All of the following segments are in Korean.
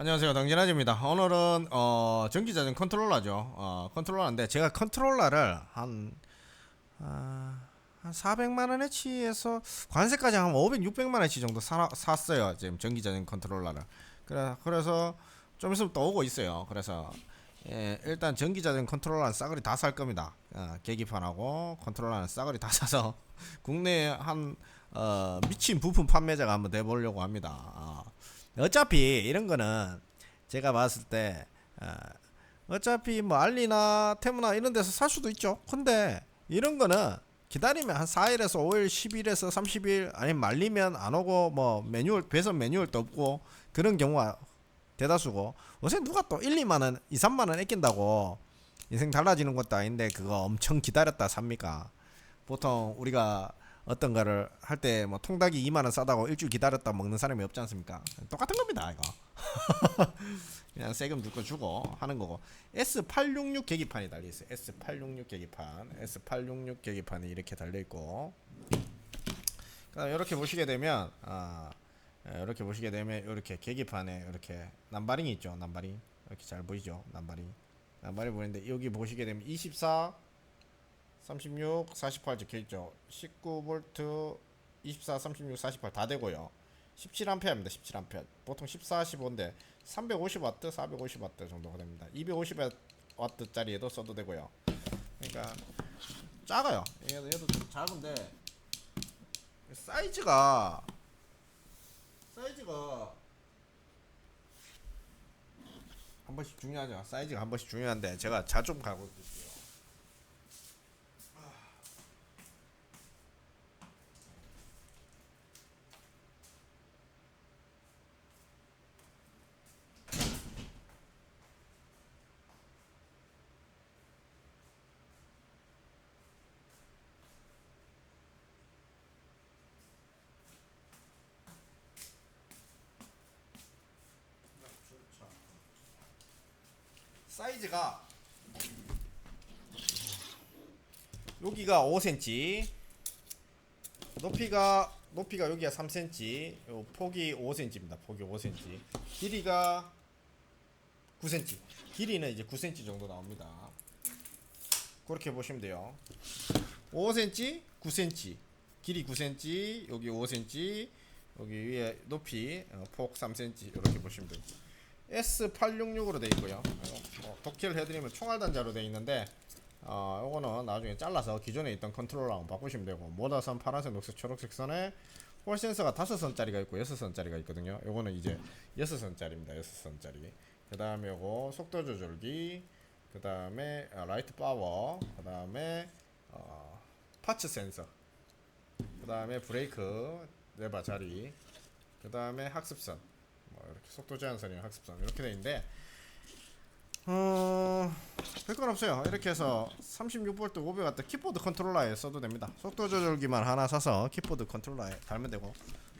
안녕하세요. 당진아지입니다. 오늘은 어 전기자전 컨트롤러죠. 어 컨트롤러인데 제가 컨트롤러를 한 아, 한 400만 원어치에서 관세까지 한 500, 600만 원어치 정도 사, 샀어요. 지금 전기자전 컨트롤러를. 그래 그래서 좀 있으면 또 오고 있어요. 그래서 예, 일단 전기자전 컨트롤러는 싸그리 다 살 겁니다. 어, 계기판하고 컨트롤러는 싸그리 다 사서 국내에 한 어, 미친 부품 판매자가 한번 돼보려고 합니다 어. 어차피 이런 거는 제가 봤을 때 어, 어차피 뭐 알리나 테무나 이런 데서 살 수도 있죠. 근데 이런 거는 기다리면 한 4일에서 5일, 10일에서 30일 아니면 말리면 안 오고 뭐 매뉴얼 배선 매뉴얼도 없고 그런 경우가 대다수고 요새 누가 또 1, 2만 원, 2, 3만 원 아낀다고 인생 달라지는 것도 아닌데 그거 엄청 기다렸다 삽니까? 보통 우리가 어떤 거를 할 때 뭐 통닭이 2만 원 싸다고 일주일 기다렸다 먹는 사람이 없지 않습니까? 똑같은 겁니다, 이거. 그냥 세금 듣고 주고 하는 거고. S866 계기판이 달려 있어요. S866 계기판. S866 계기판이 이렇게 달려 있고. 그다음 이렇게 보시게 되면 아 이렇게 보시게 되면 이렇게 계기판에 이렇게 남바링이 있죠. 남바링. 이렇게 잘 보이죠? 남바링. 남바링 보이는데 여기 보시게 되면 24 36, 48 적혀 있죠. 19V, 24, 36, 48 다 되고요. 17A입니다. 17A. 보통 14, 15인데 350W, 450W 정도가 됩니다. 250W짜리에도 써도 되고요. 그러니까 작아요. 얘도, 얘도 좀 작은데 사이즈가 사이즈가 한 번씩 중요하죠. 사이즈가 한 번씩 중요한데 제가 자주 가고 있어요. 사이즈가 여기가 5cm 높이가 높이가 여기가 3cm 요 폭이 5cm입니다. 폭이 5cm 길이가 9cm 길이는 이제 9cm 정도 나옵니다. 그렇게 보시면 돼요. 5cm 9cm 길이 9cm 여기 5cm 여기 위에 높이 어, 폭 3cm 이렇게 보시면 됩니다 S866으로 되어 있고요. 어, 도키를 해드리면 총알 단자로 되어 있는데 어, 요거는 나중에 잘라서 기존에 있던 컨트롤러랑 바꾸시면 되고 모다선 파란색, 녹색, 초록색 선에 홀 센서가 다섯 선짜리가 있고 여섯 선짜리가 있거든요. 요거는 이제 여섯 선짜리입니다. 여섯 선짜리. 그 다음에 요거 속도 조절기, 그 다음에 어, 라이트 파워, 그 다음에 어, 파츠 센서, 그 다음에 브레이크 레바 자리, 그 다음에 학습선. 뭐 이렇게 속도 제한 선이랑 학습선. 이렇게 돼 있는데 어 별건 없어요. 이렇게 해서 36V 500W 키보드 컨트롤러에 써도 됩니다. 속도 조절기만 하나 사서 키보드 컨트롤러에 달면 되고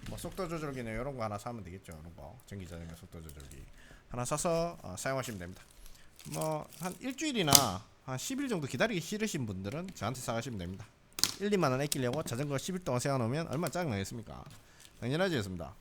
뭐 속도 조절기는 이런 거 하나 사면 되겠죠. 이런 거. 전기 자전거 속도 조절기 하나 사서 어, 사용하시면 됩니다. 뭐 한 일주일이나 한 10일 정도 기다리기 싫으신 분들은 저한테 사가시면 됩니다. 1, 2만 원 아끼려고 자전거 10일 동안 세워놓으면 얼마나 짜증 나겠습니까? 당연하지였습니다